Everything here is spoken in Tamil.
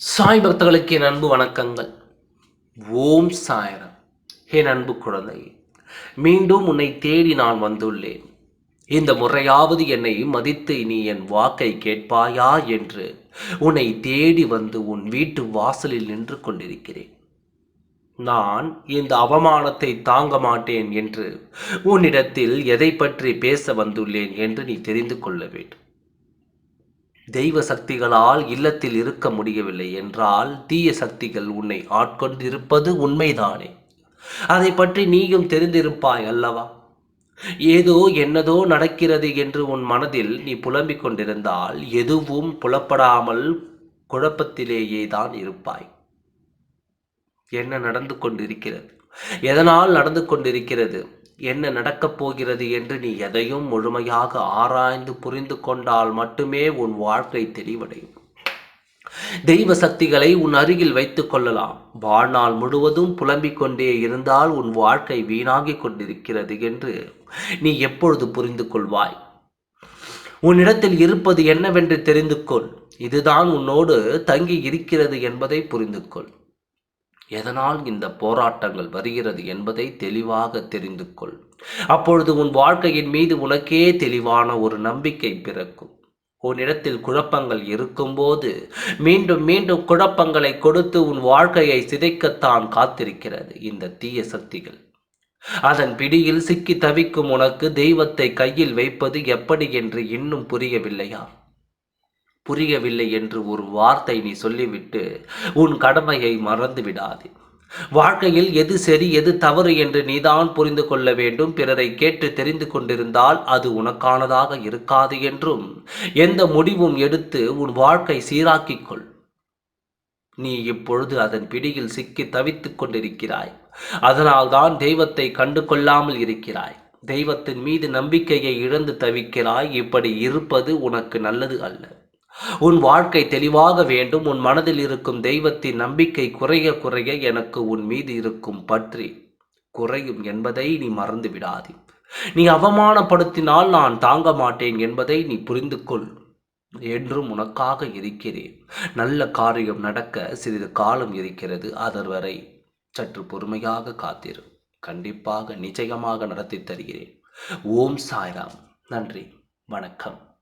சாய் பக்தர்களுக்கு என் அன்பு வணக்கங்கள். ஓம் சாயரம். என் அன்பு குழந்தை மீண்டும் உன்னை தேடி நான் வந்துள்ளேன். இந்த முறையாவது என்னை மதித்து நீ என் வாக்கை கேட்பாயா என்று உன்னை தேடி வந்து உன் வீட்டு வாசலில் நின்று கொண்டிருக்கிறேன். நான் இந்த அவமானத்தை தாங்க மாட்டேன் என்று உன்னிடத்தில் எதை பற்றி பேச வந்துள்ளேன் என்று நீ தெரிந்து கொள்ள வேண்டும். தெய்வ சக்திகளால் இல்லத்தில் இருக்க முடியவில்லை என்றால் தீய சக்திகள் உன்னை ஆட்கொண்டிருப்பது உண்மைதானே? அதை பற்றி நீயும் தெரிந்திருப்பாய் அல்லவா? ஏதோ என்னதோ நடக்கிறது என்று உன் மனதில் நீ புலம்பிக் கொண்டிருந்தால் எதுவும் புலப்படாமல் குழப்பத்திலேயே தான் இருப்பாய். என்ன நடந்து கொண்டிருக்கிறது? எதனால் நடந்து கொண்டிருக்கிறது? என்ன நடக்கப் போகிறது என்று நீ எதையும் முழுமையாக ஆராய்ந்து புரிந்து கொண்டால் மட்டுமே உன் வாழ்க்கை தெளிவடையும். தெய்வ சக்திகளை உன் அருகில் வைத்துக் கொள்ளலாம். வாழ்நாள் முழுவதும் புலம்பிக் கொண்டே இருந்தால் உன் வாழ்க்கை வீணாகிக் கொண்டிருக்கிறது என்று நீ எப்பொழுது புரிந்து கொள்வாய்? உன்னிடத்தில் இருப்பது என்னவென்று தெரிந்து கொள். இதுதான் உன்னோடு தங்கி இருக்கிறது என்பதை புரிந்து கொள். எதனால் இந்த போராட்டங்கள் வருகிறது என்பதை தெளிவாக தெரிந்து கொள். அப்பொழுது உன் வாழ்க்கையின் மீது உனக்கே தெளிவான ஒரு நம்பிக்கை பிறக்கும். உன்னிடத்தில் குழப்பங்கள் இருக்கும்போது மீண்டும் மீண்டும் குழப்பங்களை கொடுத்து உன் வாழ்க்கையை சிதைக்கத்தான் காத்திருக்கிறது இந்த தீய சக்திகள். அதன் பிடியில் சிக்கி தவிக்கும் உனக்கு தெய்வத்தை கையில் வைப்பது எப்படி என்று இன்னும் புரியவில்லையா? புரியவில்லை என்று ஒரு வார்த்தை நீ சொல்லிவிட்டு உன் கடமையை மறந்து விடாதே. வாழ்க்கையில் எது சரி எது தவறு என்று நீதான் புரிந்து கொள்ள வேண்டும். பிறரை கேட்டு தெரிந்து கொண்டிருந்தால் அது உனக்கானதாக இருக்காது என்றும் எந்த முடிவும் எடுத்து உன் வாழ்க்கை சீராக்கிக் கொள் நீ இப்பொழுது அதன் பிடியில் சிக்கி தவித்துக் கொண்டிருக்கிறாய். அதனால்தான் தெய்வத்தை கண்டு கொள்ளாமல் இருக்கிறாய். தெய்வத்தின் மீது நம்பிக்கையை இழந்து தவிக்கிறாய். இப்படி இருப்பது உனக்கு நல்லது அல்ல. உன் வாழ்க்கை தெளிவாக வேண்டும் உன் மனதில் இருக்கும் தெய்வத்தின் நம்பிக்கை குறைய குறைய எனக்கு உன் மீது இருக்கும் பற்றி குறையும் என்பதை நீ மறந்து விடாதே. நீ அவமானப்படுத்தினால் நான் தாங்க மாட்டேன் என்பதை நீ புரிந்து கொள் என்றும் உனக்காக இருக்கிறேன். நல்ல காரியம் நடக்க சிறிது காலம் இருக்கிறது அதர்வரை சற்று பொறுமையாக காத்திரு. கண்டிப்பாக நிச்சயமாக நடத்தி தருகிறேன். ஓம் சாய்ராம். நன்றி. வணக்கம்.